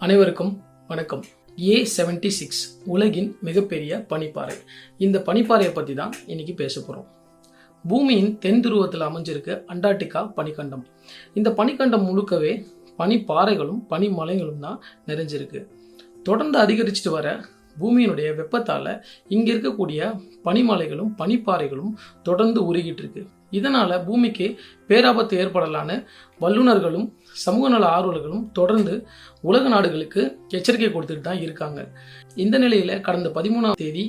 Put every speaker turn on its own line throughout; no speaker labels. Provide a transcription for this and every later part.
அனைவருக்கும் வணக்கம். A seventy six உலகின் மிகப்பெரிய பனிப்பாறை. இந்த பனிப்பாறையை பற்றி தான் இன்னைக்கு பேச போகிறோம் பூமியின் தென் துருவத்தில் அமைஞ்சிருக்கு அண்டார்டிகா பனிக்கண்டம். இந்த பனிக்கண்டம் முழுக்கவே பனிப்பாறைகளும் பனிமலைகளும் தான் நிறைஞ்சிருக்கு. தொடர்ந்து அதிகரிச்சுட்டு வர பூமியினுடைய வெப்பத்தால் இங்கே இருக்கக்கூடிய பனிமலைகளும் பனிப்பாறைகளும் தொடர்ந்து உருகிட்டு இருக்கு. இதனால் பூமிக்கு பேராபத்து ஏற்படலான்னு வல்லுநர்களும் சமூக நல ஆர்வலர்களும் தொடர்ந்து உலக நாடுகளுக்கு எச்சரிக்கை கொடுத்துட்டு தான் இருக்காங்க. இந்த நிலையில் கடந்த பதிமூணாம் தேதி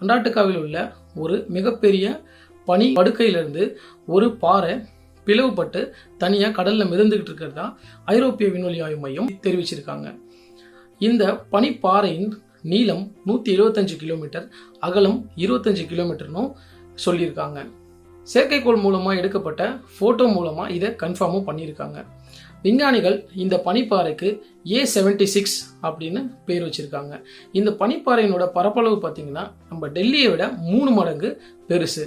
அண்டார்டிகாவில் உள்ள ஒரு மிகப்பெரிய பனி படுக்கையிலிருந்து ஒரு பாறை பிளவுபட்டு தனியாக கடலில் மிதந்துக்கிட்டு இருக்கிறதா ஐரோப்பிய விண்வெளி ஆய்வு மையம் தெரிவிச்சிருக்காங்க. இந்த பனிப்பாறையின் நீளம் நூற்றி எழுபத்தஞ்சு கிலோமீட்டர் அகலம் இருபத்தஞ்சு கிலோமீட்டர்னும் சொல்லியிருக்காங்க. செயற்கைக்கோள் மூலமாக எடுக்கப்பட்ட ஃபோட்டோ மூலமாக இதை கன்ஃபார்மும் பண்ணியிருக்காங்க. விஞ்ஞானிகள் இந்த பனிப்பாறைக்கு ஏ செவன்டி சிக்ஸ் அப்படின்னு பேர் வச்சிருக்காங்க. இந்த பனிப்பாறையினோட பரப்பளவு பார்த்தீங்கன்னா நம்ம டெல்லியை விட மூணு மடங்கு பெருசு.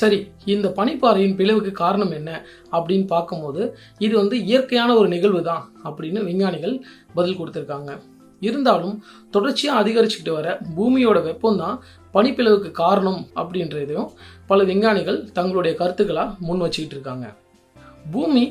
சரி இந்த பனிப்பாறையின் பிளவுக்கு காரணம் என்ன அப்படின்னு பார்க்கும்போது இது வந்து இயற்கையான ஒரு நிகழ்வு தான் அப்படின்னு விஞ்ஞானிகள் பதில் கொடுத்துருக்காங்க. இருந்தாலும் தொடர்ச்சியாக அதிகரிச்சுக்கிட்டு வர பூமியோட வெப்பம் தான் பனிப்பிளவுக்கு காரணம் அப்படின்றதையும் பல விஞ்ஞானிகள் தங்களுடைய கருத்துக்களாக முன் வச்சுக்கிட்டு இருக்காங்க. பூமி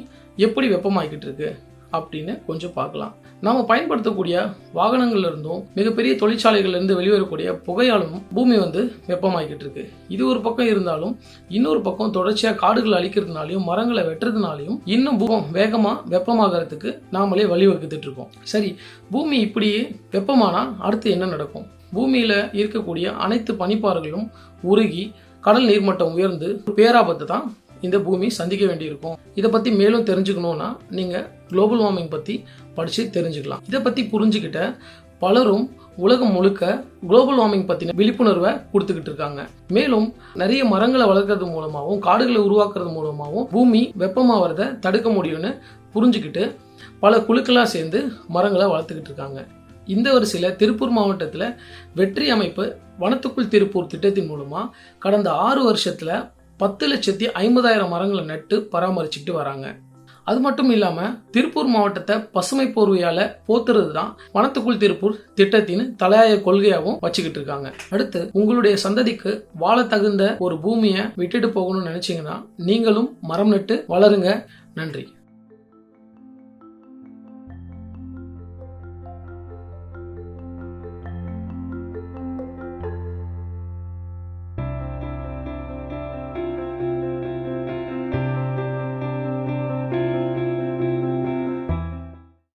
எப்படி வெப்பமாகிக்கிட்டு இருக்கு அப்படின்னு கொஞ்சம் பார்க்கலாம். நாம் பயன்படுத்தக்கூடிய வாகனங்கள்ல இருந்தும் மிகப்பெரிய தொழிற்சாலைகள்லேருந்து வெளிவரக்கூடிய புகையாலும் பூமி வந்து வெப்பமாகிக்கிட்டு இருக்கு இது ஒரு பக்கம் இருந்தாலும் இன்னொரு பக்கம் தொடர்ச்சியாக காடுகள் அழிக்கிறதுனாலையும் மரங்களை வெட்டுறதுனாலையும் இன்னும் பூமி வேகமாக வெப்பமாகறதுக்கு நாமளே வழிவகுத்துட்டு இருக்கோம். சரி பூமி இப்படியே வெப்பமானா அடுத்து என்ன நடக்கும்? பூமியில் இருக்கக்கூடிய அனைத்து பனிப்பாறைகளும் உருகி கடல் நீர்மட்டம் உயர்ந்து பேராபத்து தான் இந்த பூமி சந்திக்க வேண்டியிருக்கும். இதை பற்றி மேலும் தெரிஞ்சுக்கணுன்னா நீங்கள் குளோபல் வார்மிங் பற்றி படித்து தெரிஞ்சுக்கலாம். இதை பற்றி புரிஞ்சுக்கிட்ட பலரும் உலகம் முழுக்க குளோபல் வார்மிங் பற்றின விழிப்புணர்வை கொடுத்துக்கிட்டு இருக்காங்க. மேலும் நிறைய மரங்களை வளர்க்கறது மூலமாகவும் காடுகளை உருவாக்குறது மூலமாகவும் பூமி வெப்பமாகறத தடுக்க முடியும்னு புரிஞ்சுக்கிட்டு பல குழுக்களாக சேர்ந்து மரங்களை வளர்த்துக்கிட்டு இருக்காங்க. இந்த வரிசையில் திருப்பூர் மாவட்டத்தில் வெற்றி அமைப்பு வனத்துக்குள் திருப்பூர் திட்டத்தின் மூலமாக கடந்த ஆறு வருஷத்தில் பத்து லட்சத்தி ஐம்பதாயிரம் மரங்களை நட்டு பராமரிச்சுக்கிட்டு வராங்க. அது மட்டும் இல்லாமல் திருப்பூர் மாவட்டத்தை பசுமை போர்வையால் போத்துறது தான் வனத்துக்குள் திருப்பூர் திட்டத்தின் தலையாய கொள்கையாகவும் வச்சுக்கிட்டு இருக்காங்க. அடுத்து உங்களுடைய சந்ததிக்கு வாழ தகுந்த ஒரு பூமியை விட்டுட்டு போகணும்னு நினச்சிங்கன்னா நீங்களும் மரம் நட்டு வளருங்க. நன்றி.